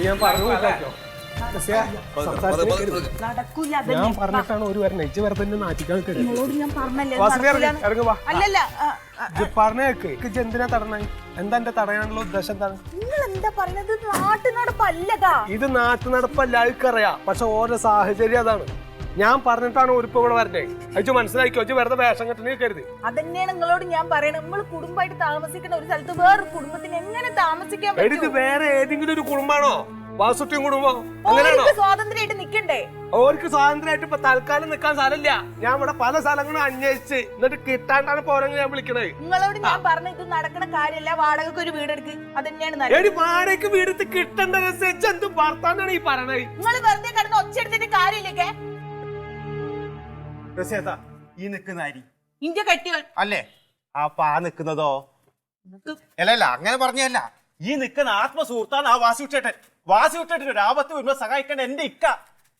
ഞാൻ പറഞ്ഞു കേട്ടോ. ഞാൻ പറഞ്ഞിട്ടാണ് ഒരു വരണേ ഇജ്ജ് വെറുതെ നാറ്റിക്കാൻ പറഞ്ഞേക്ക് ഇജ്ജ് എന്തിനാ തടണേ എന്താ എന്റെ തടയാനുള്ള ഉദ്ദേശം എന്താണ്? നിങ്ങൾ എന്താ പറഞ്ഞത് നാട്ടു നടപ്പല്ലതാ ഇത് നാട്ടുനടപ്പല്ല നടപ്പല്ല അറിയാം പക്ഷെ ഓരോ സാഹചര്യം അതാണ്. ഞാൻ പറഞ്ഞിട്ടാണ് ഒരുപ്പം ഇവിടെ വരണ്ടേ? അയച്ചു മനസ്സിലാക്കിയോ അയച്ചു വെറുതെ വേഷം കെട്ടണേ കരുത് അതന്നെയാണ് നിങ്ങളോട് ഞാൻ പറയണത്. നമ്മൾ കുടുംബമായിട്ട് താമസിക്കുന്ന ഒരു സ്ഥലത്ത് വേറെ കുടുംബത്തിന് എങ്ങനെ താമസിക്കാൻ എടി ഇത് പറ്റും? വേറെ ഏതെങ്കിലും ഒരു കുടുംബമാണോ? വാസുട്ടിയും കുടുംബം? അങ്ങനെയാണോ? ഓർക്ക് സ്വാതന്ത്ര്യമായിട്ട് നിൽക്കണ്ടേ ഓർക്ക് സ്വാതന്ത്ര്യമായിട്ട് ഇപ്പൊ തൽക്കാലം നിൽക്കാൻ സ്ഥലമില്ല. ഞാൻ ഇവിടെ പല സ്ഥലങ്ങളും അന്വേഷിച്ച് എന്നിട്ട് കിട്ടാണ്ടാണ് പോരെങ്കിൽ ഞാൻ വിളിക്കണേ നിങ്ങളോട് ഞാൻ പറഞ്ഞ ഇത് നടക്കണ കാര്യമല്ല വാടകക്ക് ഒരു വീടെടുക്ക് അതന്നെയാണ് നല്ലത്. എടി വാടകയ്ക്ക് വീടത്ത് കിട്ടേണ്ട രസിച്ച് എന്ത് വർത്താനാണ് ഈ പറഞ്ഞത് നിങ്ങൾ വെറുതെ കിടന്ന് ഒച്ചെടുത്തിട്ട് കാര്യമില്ലേ ഈ നിക്കുന്ന അരി. ഇന്ത്യ കെട്ടികൾ. അല്ലേ? അപ്പൊ ആ നിൽക്കുന്നതോ അല്ല അല്ല അങ്ങനെ പറഞ്ഞല്ല ഈ നിൽക്കുന്ന ആത്മസുഹൃത്താണ് ആ വാസി വിട്ടേട്ടൻ വാസി വിട്ടേട്ടൻ ഒരു ആപത്ത് വരുമ്പോ സഹായിക്കേണ്ട എന്റെ ഇക്ക.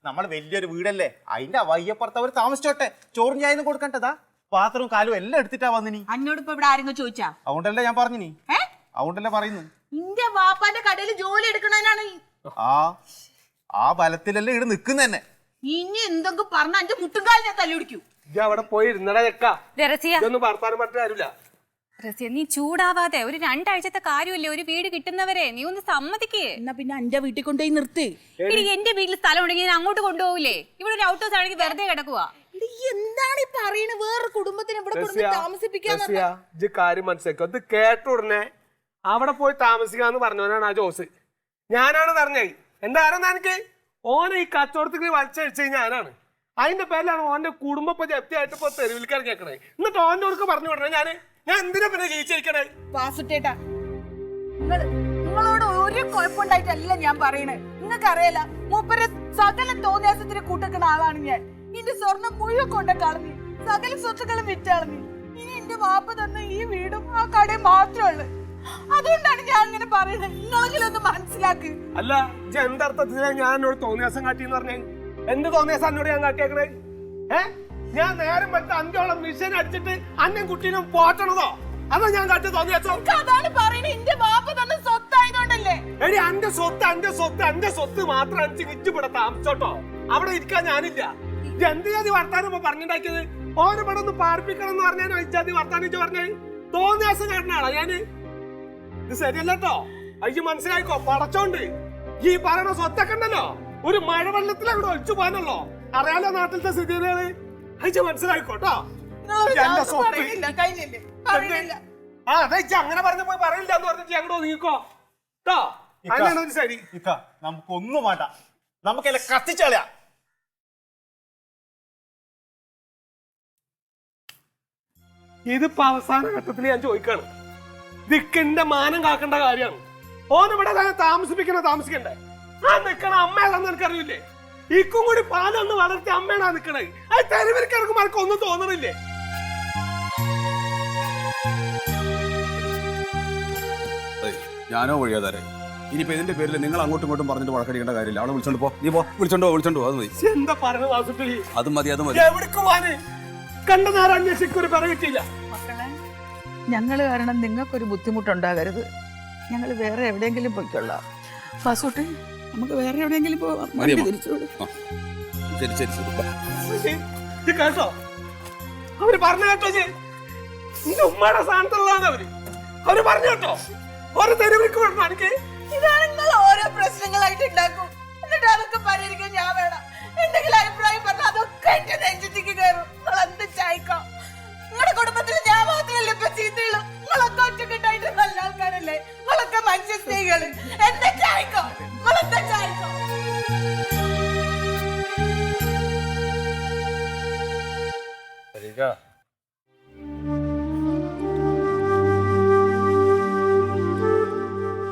നമ്മൾ വലിയൊരു വീടല്ലേ? അതിന്റെ വയ്യപ്പുറത്ത് അവർ താമസിച്ചോട്ടെ. ചോറും ചായന്ന് കൊടുക്കണ്ടതാ? പാത്രവും കാലും എല്ലാം എടുത്തിട്ടാ വന്നിനി. അന്നോട് ഇപ്പൊ ഇവിടെ ആരെങ്കിലും ചോദിച്ചാ? അതുകൊണ്ടല്ലേ ഞാൻ പറഞ്ഞിനി. ഏ? അതുകൊണ്ടല്ലേ പറയുന്നു. ഇന്ത്യ വാപ്പാന്റെ കടയിൽ ജോലി എടുക്കണതിനാണ് ആ ആ ബലത്തിലല്ലേ ഇവിടെ നിൽക്കുന്ന തന്നെ ഇനി എന്തൊക്കെ പറഞ്ഞ അന്റെ മുട്ടുംകാലിൽ ഞാൻ തല്ലി പിടിക്കൂ ഇജ്ജ് അവിടെ പോയി ഇരുന്നടാ ചെക്ക. രസിയ ഇതൊന്നും വർത്താനം പറഞ്ഞിട്ട് കാര്യമില്ല. രസിയ നീ ചൂടാവാതെ ഒരു രണ്ടാഴ്ചത്തെ കാര്യമല്ലേ? ഒരു വീട് കിട്ടുന്നവരെ നീ ഒന്ന് സമ്മതിക്കേ. എന്നാ പിന്നെ എന്റെ വീട്ടിൽ കൊണ്ടുപോയി നിർത്ത്. ഇനി എന്റെ വീട്ടിൽ സ്ഥലം ഉണ്ടെങ്കിൽ ഞാൻ അങ്ങോട്ട് കൊണ്ടുപോകില്ലേ ഇവിടെ ഒരു ഔട്ട് ഹൗസ് ആണെങ്കിൽ വെറുതെ കിടക്കുക എടി, എന്താണ് ഈ പറയണ വേറെ കുടുംബത്തിന് ഇവിടെ കൊണ്ടുപോയി താമസിപ്പിക്കാന്ന് ഇജ്ജ് കാര്യം മനസ്സിലാക്കോ. ഇത് കേട്ട ഉടനെ അവിടെ പോയി താമസിക്കാന്ന് പറഞ്ഞവനാണ് ആ ജോസ്. ഞാനാണ് പറഞ്ഞത്. എന്താ അറിയാം എനിക്ക് ഓനെ ഈ കച്ചവടത്തിൽ കഴിഞ്ഞാൽ ഞാനാണ് അതിന്റെ പേരിലാണ് ഓന്റെ കുടുംബം ഇപ്പൊ ജപ്തിയായിട്ട് ഇപ്പൊ തെരുവിൽക്കാർ കേൾക്കണേ എന്നിട്ട് ഓന്റെ കൊടുക്ക് പറഞ്ഞു വിടണേ ഞാൻ. ഞാൻ എന്തിനാ പിന്നെ ജയിച്ചിരിക്കണേ വാസുട്ടേട്ടാ നിങ്ങളോട് ഒരു കുഴപ്പമുണ്ടായിട്ടല്ല ഞാൻ പറയണേ. നിങ്ങൾക്ക് അറിയില്ല മൂപ്പര് സകല തോന്നിയാസത്തിന് കൂട്ടക്കണ ആളാണ് ഞാൻ. എന്റെ സ്വർണം മുഴുവൻ കൊണ്ട കളഞ്ഞു സകല സ്വത്തുക്കളും വിറ്റാളഞ്ഞു ഇനി എന്റെ വാപ്പ തന്ന ഈ വീടും ആ കടയും മാത്രമേ ഉള്ളു. അതുകൊണ്ടാണ് ഞാൻ അങ്ങനെ പറയുന്നത്. നിങ്ങളെങ്കിലും ഒന്ന് മനസ്സിലാക്ക്. അല്ല ഇജ്ജ് എന്തർത്ഥത്തിലാ ഞാൻ എന്നോട് തോന്നിയാസം കാട്ടിന്ന് പറഞ്ഞേ? എന്ത് തോന്നിയാസം എന്നോട് ഞാൻ കാട്ടിയേക്കണേ? ഏ? ഞാൻ നേരം വെച്ച അഞ്ചോളം മിഷൻ അടിച്ചിട്ട് അന്നും കുട്ടീനും പോറ്റണതോ? അതോ ഞാൻ കാട്ടി തോന്നിയാസോ. അതാണ് പറയുന്നത്. എന്റെ വാപ്പ തന്നെ സ്വത്തായതുകൊണ്ടല്ലേ? എടി അന്റെ സ്വത്ത് അന്റെ സ്വത്ത് അന്റെ സ്വത്ത് മാത്രം അടിച്ച് ഇച്ചിവിടെ താമസിച്ചോട്ടോ? അവിടെ ഇരിക്കാൻ ഞാനില്ല. ഇത് എന്ത് ജാതി വർത്താനം ഇപ്പൊ പറഞ്ഞുണ്ടാക്കിയത്? ഓനെ ഇവിടെ ഒന്ന് പാർപ്പിക്കണം എന്ന് പറഞ്ഞാൽ ഇജാതി വർത്താനം ഇജ്ജ് പറഞ്ഞേ? തോന്നിയാസം കാരണാളാ ഞാൻ. ഇത് ശരിയല്ലോ അയ്യ മനസ്സിലായിക്കോ? പടച്ചോണ്ട്. ഈ പറയണ സ്വത്തൊക്കെ ഉണ്ടല്ലോ ഒരു മഴവെള്ളത്തിൽ അവിടെ ഒഴിച്ചു പോകാനല്ലോ. അറിയാലോ നാട്ടിലത്തെ സ്ഥിതികൾ അയ്യ മനസ്സിലായിക്കോട്ടോ എന്റെ സ്വത്ത്. പറയില്ല ആ അതെ അങ്ങനെ പറഞ്ഞപ്പോ പറയില്ല എന്ന് പറഞ്ഞിട്ട് അങ്ങോട്ട് നീക്കോ കേട്ടോ ശരി. നമുക്കൊന്നും വേണ്ട. നമുക്കെല്ലാം കത്തിച്ചളയാ ഇതിപ്പോ അവസാന ഘട്ടത്തിൽ ഞാൻ ചോദിക്കാണ്. ദിക്കിന്റെ മാനം കാക്കേണ്ട കാര്യമാണ്. ഓൻ ഇവിടെ തന്നെ താമസിപ്പിക്കണ താമസിക്കണ്ടേ? ആ നിക്കണ അമ്മയാണെന്ന് എനിക്കറിയില്ലേ? ഇക്കും കൂടി പാലൊന്ന് വളർത്തി അമ്മയാണ് നിക്കണേ? അത് തെരുവിൽക്കിറക്കും ആർക്കും ഒന്നും തോന്നണില്ലേ? ഞാനോ വഴിയാതാരെ. ഇനിയിപ്പോ ഇതിന്റെ പേരിൽ നിങ്ങൾ അങ്ങോട്ടും ഇങ്ങോട്ടും പറഞ്ഞിട്ട് വഴക്കടിക്കേണ്ട കാര്യമില്ല. അവളെ വിളിച്ചോണ്ട് പോ. നീ പോ. വിളിച്ചോണ്ടോ വിളിച്ചോണ്ടോ അത് മതി. എന്താ വാസുട്ടി അത് മതി അത് മതി. എവിടെ കണ്ട നേരം അന്വേഷിക്കൊരു ഒരു പറ കിട്ടിയില്ല മക്കളെ ഞങ്ങൾ കാരണം നിങ്ങൾക്കൊരു ബുദ്ധിമുട്ടുണ്ടാകരുത്. ഞങ്ങൾ വേറെ എവിടെയെങ്കിലും പോയിക്കൊള്ളാം. ഫാസൂട്ടി നമുക്ക് വേറെ എവിടെയെങ്കിലും പോവാം. ശരി ശരി ശരി. കേട്ടോ? അവർ പറഞ്ഞു കേട്ടോ നിന്റെ ഉമ്മയുടെ സ്ഥാനത്തുള്ളതാണ് അവർ. അവർ പറഞ്ഞു കേട്ടോ. ഓരോ തെരുവിലേക്ക് വിടണം എനിക്ക്. ഇതാണ് നിങ്ങൾ ഓരോ പ്രശ്നങ്ങളായിട്ട് ഉണ്ടാക്കും. എന്നിട്ട് അതൊക്കെ പരിഹരിക്കാൻ ഞാൻ വേണം. എന്തെങ്കിലും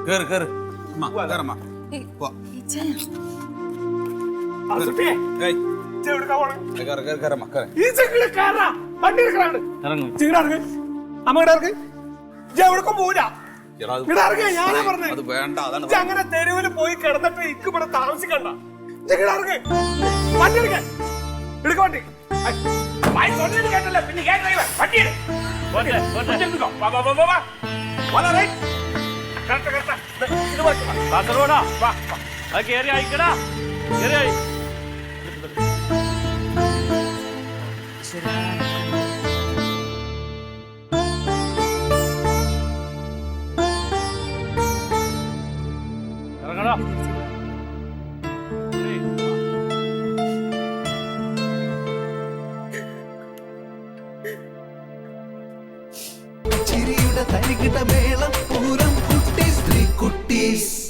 അത് കേറ്. അമ്മ കേറമ്മ അങ്ങനെ തെരുവിൽ പോയി കിടന്നിട്ട് ഇക്ക് ഇവിടെ താമസിക്കണ്ട. വണ്ടി എടുക്ക. എടുക്ക വണ്ടി. കേട്ടല്ലേ, പിന്നെ കേട്ട് വണ്ടി എടു. വണ്ടി വാ. അത് കേറി അയക്കടാ കേറി അയ് ഇറങ്ങടാ ചിരിയുടെ തരികിട മേളം peace.